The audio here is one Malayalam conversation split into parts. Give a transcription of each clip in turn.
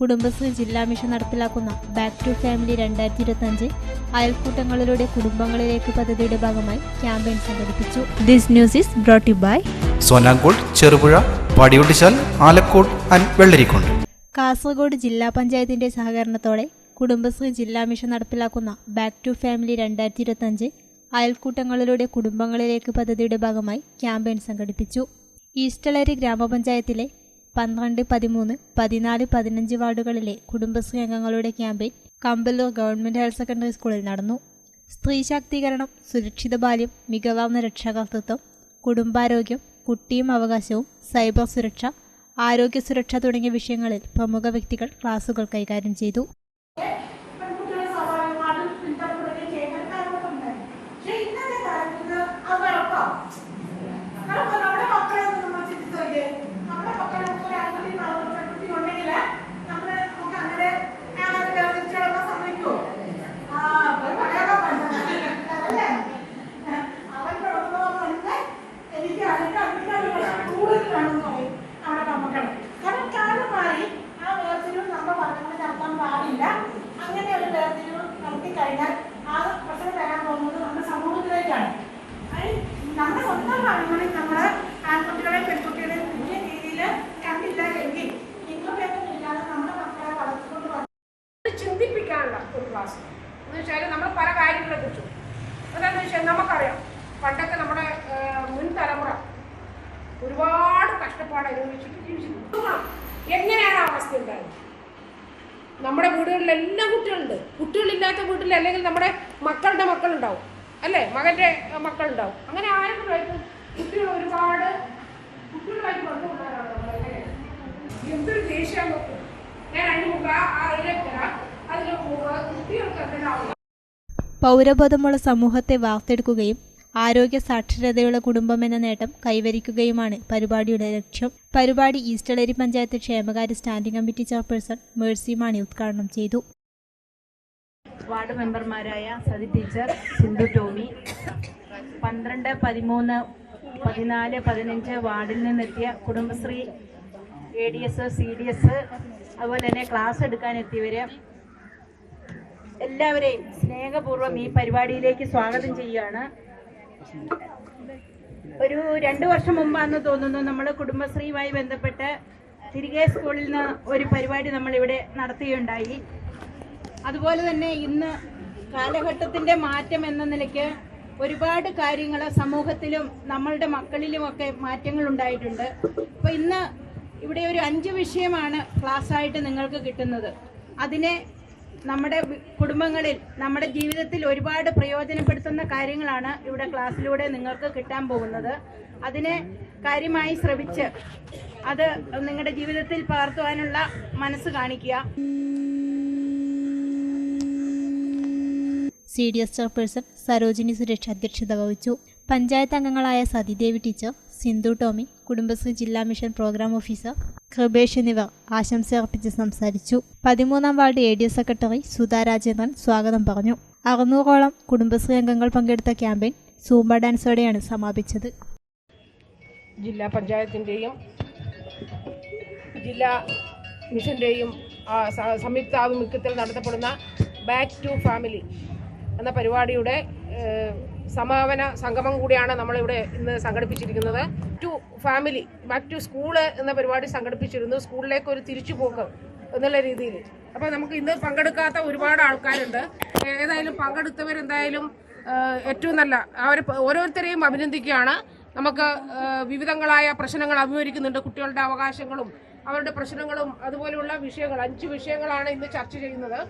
കുടുംബശ്രീ ജില്ലാ മിഷൻ നടപ്പിലാക്കുന്ന ബാക്ക് ടു ഫാമിലി രണ്ടായിരത്തി ഇരുപത്തഞ്ച് അയൽക്കൂട്ടങ്ങളിലൂടെ കുടുംബങ്ങളിലേക്ക് പദ്ധതിയുടെ ഭാഗമായി ക്യാമ്പയിൻ സംഘടിപ്പിച്ചു. This news is brought you by Sonankode Cherupuzha Padiyotchal Alakode and Vellarikundu Kasaragod ജില്ലാ പഞ്ചായത്തിന്റെ സഹകരണത്തോടെ കുടുംബശ്രീ ജില്ലാ മിഷൻ നടപ്പിലാക്കുന്ന ബാക്ക് ടു ഫാമിലി രണ്ടായിരത്തി ഇരുപത്തഞ്ച് അയൽക്കൂട്ടങ്ങളിലൂടെ കുടുംബങ്ങളിലേക്ക് പദ്ധതിയുടെ ഭാഗമായി ക്യാമ്പയിൻ സംഘടിപ്പിച്ചു. ഈസ്റ്റളേരി ഗ്രാമപഞ്ചായത്തിലെ പന്ത്രണ്ട് പതിമൂന്ന് പതിനാല് പതിനഞ്ച് വാർഡുകളിലെ കുടുംബശ്രീ അംഗങ്ങളുടെ campaign Kamballur government higher secondary സ്കൂളിൽ നടന്നു. സ്ത്രീ ശാക്തീകരണം സുരക്ഷിത ബാല്യം മികവാർന്ന രക്ഷാകർത്തൃത്വം കുടുംബാരോഗ്യം കുട്ടിയും അവകാശവും സൈബർ സുരക്ഷ ആരോഗ്യ സുരക്ഷ തുടങ്ങിയ വിഷയങ്ങളിൽ പ്രമുഖ വ്യക്തികൾ ക്ലാസുകൾ കൈകാര്യം ചെയ്തു. ഒരുപാട് കഷ്ടപ്പാട് അനുഭവിച്ചിട്ട് ജീവിച്ചിട്ടുണ്ട്. എങ്ങനെയാണ് ആ അവസ്ഥ ഉണ്ടായത്? നമ്മുടെ വീടുകളിൽ എല്ലാ കുട്ടികളുണ്ട്. കുട്ടികളില്ലാത്ത വീട്ടിൽ അല്ലെങ്കിൽ നമ്മുടെ മക്കളുടെ മക്കളുണ്ടാവും. അല്ലേ? മകന്റെ ഏഹ്, മക്കളുണ്ടാവും. അങ്ങനെ ആരെങ്കിലും കുട്ടികൾ ഒരുപാട് എന്തൊരു ദേഷ്യം ഞാൻ അതിന് മുമ്പ് ആ തരാം അതിന് കുട്ടികൾക്ക് പൗരബോധമുള്ള സമൂഹത്തെ വാർത്തെടുക്കുകയും ആരോഗ്യ സാക്ഷരതയുള്ള കുടുംബം എന്ന നേട്ടം കൈവരിക്കുകയുമാണ് പരിപാടിയുടെ ലക്ഷ്യം. പരിപാടി ഈസ്റ്റളേരി പഞ്ചായത്ത് ക്ഷേമകാര്യ standing committee chairperson Mercy Mani ഉദ്ഘാടനം ചെയ്തു. വാർഡ് മെമ്പർമാരായ സതി ടീച്ചർ സിന്ധു ടോമി. പന്ത്രണ്ട് പതിമൂന്ന് പതിനാല് പതിനഞ്ച് വാർഡിൽ നിന്നെത്തിയ Kudumbashree A D S C D S അതുപോലെ തന്നെ ക്ലാസ് എടുക്കാൻ എത്തിയവര് എല്ലാവരെയും സ്നേഹപൂർവം ഈ പരിപാടിയിലേക്ക് സ്വാഗതം ചെയ്യുകയാണ്. ഒരു രണ്ട് വർഷം മുമ്പാന്ന് തോന്നുന്നു നമ്മൾ കുടുംബശ്രീയുമായി ബന്ധപ്പെട്ട് തിരികെ സ്കൂളിൽ നിന്ന് ഒരു പരിപാടി നമ്മളിവിടെ നടത്തുകയുണ്ടായി. അതുപോലെ തന്നെ ഇന്ന് കാലഘട്ടത്തിന്റെ മാറ്റം എന്ന നിലയ്ക്ക് ഒരുപാട് കാര്യങ്ങൾ സമൂഹത്തിലും നമ്മളുടെ മക്കളിലുമൊക്കെ മാറ്റങ്ങൾ ഉണ്ടായിട്ടുണ്ട്. അപ്പോൾ ഇന്ന് ഇവിടെ ഒരു അഞ്ച് വിഷയമാണ് ക്ലാസ്സായിട്ട് നിങ്ങൾക്ക് കിട്ടുന്നത്. അതിനെ നമ്മുടെ കുടുംബങ്ങളിൽ നമ്മുടെ ജീവിതത്തിൽ ഒരുപാട് പ്രയോജനപ്പെടുത്തുന്ന കാര്യങ്ങളാണ് ഇവിടെ ക്ലാസ്സിലൂടെ നിങ്ങൾക്ക് കിട്ടാൻ പോകുന്നത്. അതിനെ കാര്യമായി ശ്രമിച്ച് അത് നിങ്ങളുടെ ജീവിതത്തിൽ പകർത്തുവാനുള്ള മനസ്സ് കാണിക്കുക. C D S chairperson Sarojini Suresh അധ്യക്ഷത വഹിച്ചു. പഞ്ചായത്ത് അംഗങ്ങളായ സതിദേവി ടീച്ചർ സിന്ധു ടോമി കുടുംബശ്രീ ജില്ലാ മിഷൻ പ്രോഗ്രാം ഓഫീസർ കൃപേഷ് എന്നിവർ ആശംസ അർപ്പിച്ച് സംസാരിച്ചു. പതിമൂന്നാം ward A D S secretary Sudha Rajendran സ്വാഗതം പറഞ്ഞു. അറുന്നൂറോളം കുടുംബശ്രീ അംഗങ്ങൾ പങ്കെടുത്ത ക്യാമ്പയിൻ സൂംബ ഡാൻസോടെയാണ് സമാപിച്ചത്. ജില്ലാ പഞ്ചായത്തിന്റെയും ജില്ലാ മിഷന്റെയും സംയുക്ത ആഭിമുഖ്യത്തിൽ നടത്തപ്പെടുന്ന ബാക്ക് ടു ഫാമിലി എന്ന പരിപാടിയുടെ സമാപന സംഗമം കൂടിയാണ് നമ്മളിവിടെ ഇന്ന് സംഘടിപ്പിച്ചിരിക്കുന്നത്. To family back to school എന്ന പരിപാടി സംഘടിപ്പിച്ചിരുന്നു. സ്കൂളിലേക്ക് ഒരു തിരിച്ചുപോക്ക് എന്നുള്ള രീതിയിൽ. അപ്പോൾ നമുക്ക് ഇന്ന് പങ്കെടുക്കാത്ത ഒരുപാട് ആൾക്കാരുണ്ട്. ഏതായാലും പങ്കെടുത്തവരെന്തായാലും ഏറ്റവും നല്ല അവർ ഓരോരുത്തരെയും അഭിനന്ദിക്കുകയാണ്. നമുക്ക് വിവിധങ്ങളായ പ്രശ്നങ്ങൾ അഭിമുഖീകരിക്കുന്നുണ്ട്. കുട്ടികളുടെ അവകാശങ്ങളും അവരുടെ പ്രശ്നങ്ങളും അതുപോലെയുള്ള വിഷയങ്ങൾ അഞ്ച് വിഷയങ്ങളാണ് ഇന്ന് ചർച്ച ചെയ്യുന്നത്.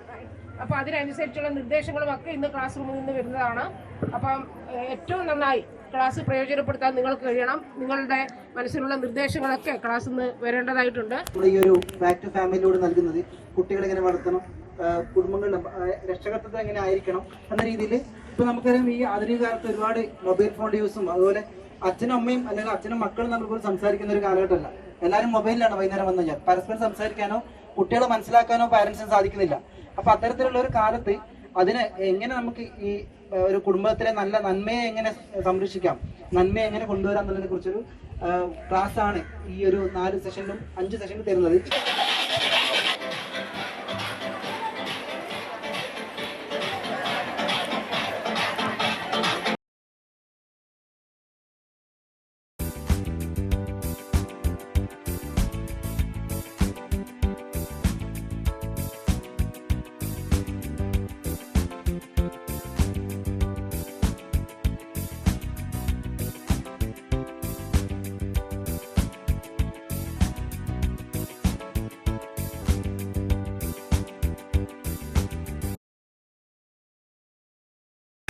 അപ്പോൾ അതിനനുസരിച്ചുള്ള നിർദ്ദേശങ്ങളും ഒക്കെ ഇന്ന് ക്ലാസ് റൂമിൽ നിന്ന് വരുന്നതാണ്. അപ്പം ഏറ്റവും നന്നായി ക്ലാസ് പ്രയോജനപ്പെടുത്താൻ നിങ്ങൾക്ക് കഴിയണം. നിങ്ങളുടെ മനസ്സിലുള്ള നിർദ്ദേശങ്ങളൊക്കെ ക്ലാസ്സിൽ നിന്ന് വരേണ്ടതായിട്ടുണ്ട്. ഈ ഒരു ബാക്ക് ടു നൽകുന്നത് കുട്ടികളെ എങ്ങനെ വളർത്തണം കുടുംബങ്ങളുടെ രക്ഷകർത്തത്വം എങ്ങനെ ആയിരിക്കണം എന്ന രീതിയിൽ ഇപ്പൊ നമുക്കറിയാം ഈ ആധുനിക കാലത്ത് ഒരുപാട് മൊബൈൽ ഫോൺ യൂസും അതുപോലെ അച്ഛനും അമ്മയും അല്ലെങ്കിൽ അച്ഛനും മക്കളും നമ്മൾ പോലും സംസാരിക്കുന്ന ഒരു കാലഘട്ടമല്ല. എല്ലാവരും മൊബൈലിലാണ് വൈകുന്നേരം വന്നു കഴിഞ്ഞാൽ പരസ്പരം സംസാരിക്കാനോ കുട്ടികളെ മനസ്സിലാക്കാനോ പാരന്റ്സിന് സാധിക്കുന്നില്ല. അപ്പൊ അത്തരത്തിലുള്ള ഒരു കാലത്ത് അതിന് എങ്ങനെ നമുക്ക് ഈ ഒരു കുടുംബത്തിലെ നല്ല നന്മയെ എങ്ങനെ സംരക്ഷിക്കാം നന്മയെ എങ്ങനെ കൊണ്ടുവരാം എന്നുള്ളതിനെ കുറിച്ചൊരു ക്ലാസ് ആണ് ഈ ഒരു നാല് സെഷനിലും അഞ്ച് സെഷനിലും തരുന്നത്.